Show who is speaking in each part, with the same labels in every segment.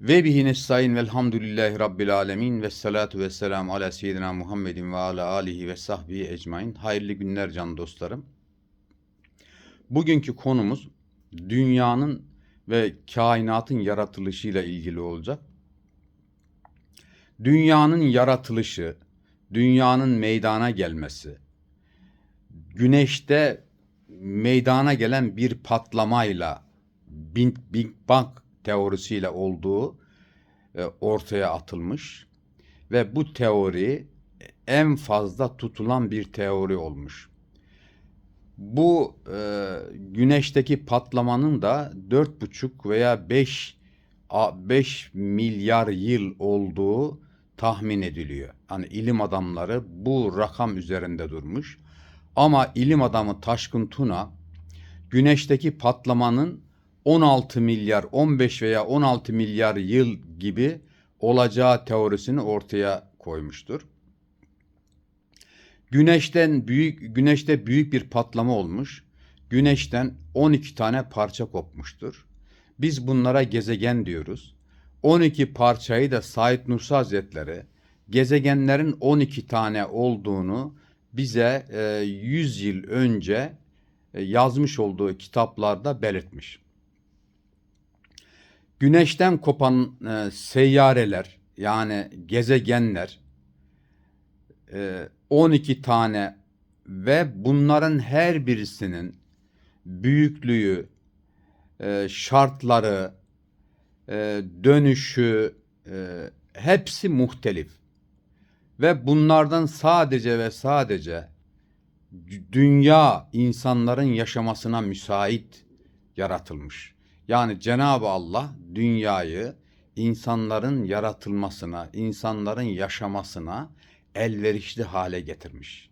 Speaker 1: Ve bihi nestaîn velhamdülillahi rabbil alemin ve salatu ve selamu ala seyyidina Muhammedin ve ala alihi ve sahbihi ecmain. Hayırlı günler can dostlarım. Bugünkü konumuz dünyanın ve kainatın yaratılışıyla ilgili olacak. Dünyanın yaratılışı, dünyanın meydana gelmesi, güneşte meydana gelen bir patlamayla Big Bang teorisiyle olduğu e, ortaya atılmış ve bu teori en fazla tutulan bir teori olmuş. Bu e, güneşteki patlamanın da 4,5 veya 5 5 milyar yıl olduğu tahmin ediliyor. Hani ilim adamları bu rakam üzerinde durmuş. Ama ilim adamı Taşkın Tuna güneşteki patlamanın 16 milyar, 15 veya 16 milyar yıl gibi olacağı teorisini ortaya koymuştur. Güneşten büyük güneşte büyük bir patlama olmuş. Güneşten 12 tane parça kopmuştur. Biz bunlara gezegen diyoruz. 12 parçayı da Said Nursi Hazretleri gezegenlerin 12 tane olduğunu bize e, 100 yıl önce e, yazmış olduğu kitaplarda belirtmiş. Güneşten kopan e, seyyareler yani gezegenler e, 12 tane ve bunların her birisinin büyüklüğü, e, şartları, e, dönüşü e, hepsi muhtelif. Ve bunlardan sadece ve sadece dünya insanların yaşamasına müsait yaratılmış. Yani Cenab-ı Allah dünyayı insanların yaratılmasına, insanların yaşamasına elverişli hale getirmiş.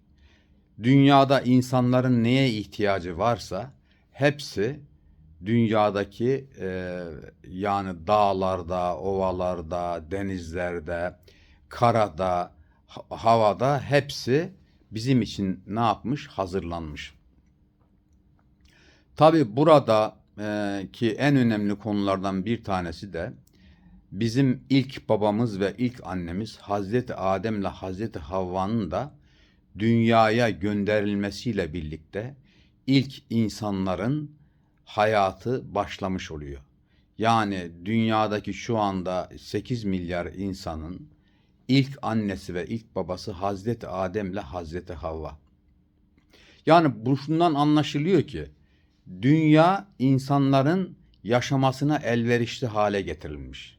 Speaker 1: Dünyada insanların neye ihtiyacı varsa hepsi dünyadaki e, yani dağlarda, ovalarda, denizlerde, karada, havada hepsi bizim için ne yapmış? Hazırlanmış. Tabi burada e, ki en önemli konulardan bir tanesi de bizim ilk babamız ve ilk annemiz Hazreti Adem ile Hazreti Havva'nın da dünyaya gönderilmesiyle birlikte ilk insanların hayatı başlamış oluyor. Yani dünyadaki şu anda 8 milyar insanın ilk annesi ve ilk babası Hazreti Adem ile Hazreti Havva. Yani bu şundan anlaşılıyor ki dünya insanların yaşamasına elverişli hale getirilmiş.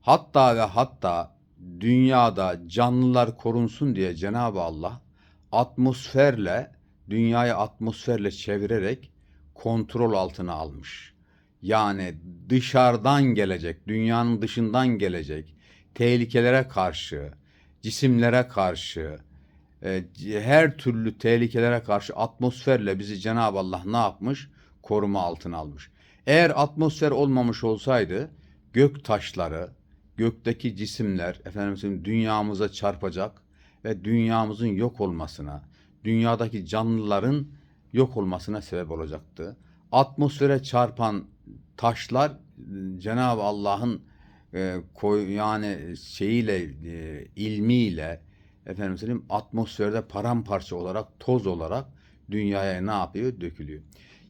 Speaker 1: Hatta ve hatta dünyada canlılar korunsun diye Cenab-ı Allah atmosferle dünyayı atmosferle çevirerek kontrol altına almış. Yani dışarıdan gelecek, dünyanın dışından gelecek tehlikelere karşı, cisimlere karşı, e, her türlü tehlikelere karşı atmosferle bizi Cenab-ı Allah ne yapmış? Koruma altına almış. Eğer atmosfer olmamış olsaydı gök taşları, gökteki cisimler efendim dünyamıza çarpacak ve dünyamızın yok olmasına, dünyadaki canlıların yok olmasına sebep olacaktı. Atmosfere çarpan taşlar Cenab-ı Allah'ın e, koy, yani şeyiyle e, ilmiyle efendim söyleyeyim atmosferde paramparça olarak toz olarak dünyaya ne yapıyor? Dökülüyor.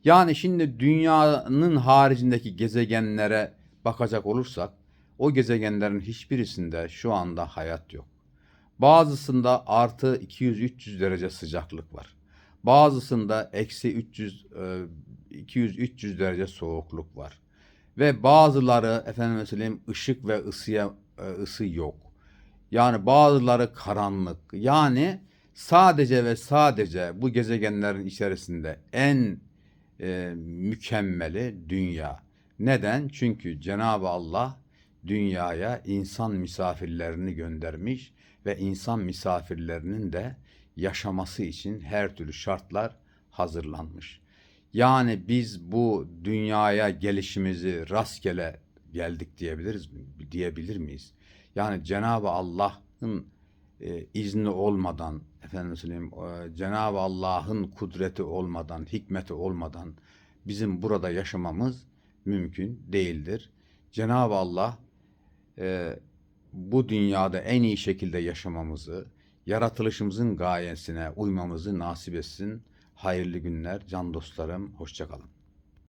Speaker 1: Yani şimdi dünyanın haricindeki gezegenlere bakacak olursak o gezegenlerin hiçbirisinde şu anda hayat yok. Bazısında artı 200-300 derece sıcaklık var. Bazısında eksi 300 200-300 derece soğukluk var. Ve bazıları efendim söyleyeyim ışık ve ısıya e, ısı yok. Yani bazıları karanlık. Yani sadece ve sadece bu gezegenlerin içerisinde en e, mükemmeli dünya. Neden? Çünkü Cenab-ı Allah dünyaya insan misafirlerini göndermiş ve insan misafirlerinin de yaşaması için her türlü şartlar hazırlanmış. Yani biz bu dünyaya gelişimizi rastgele geldik diyebiliriz? Diyebilir miyiz? Yani Cenab-ı Allah'ın e, izni olmadan, efendim söyleyeyim, e, Cenab-ı Allah'ın kudreti olmadan, hikmeti olmadan bizim burada yaşamamız mümkün değildir. Cenab-ı Allah e, bu dünyada en iyi şekilde yaşamamızı, yaratılışımızın gayesine uymamızı nasip etsin. Hayırlı günler can dostlarım. Hoşçakalın.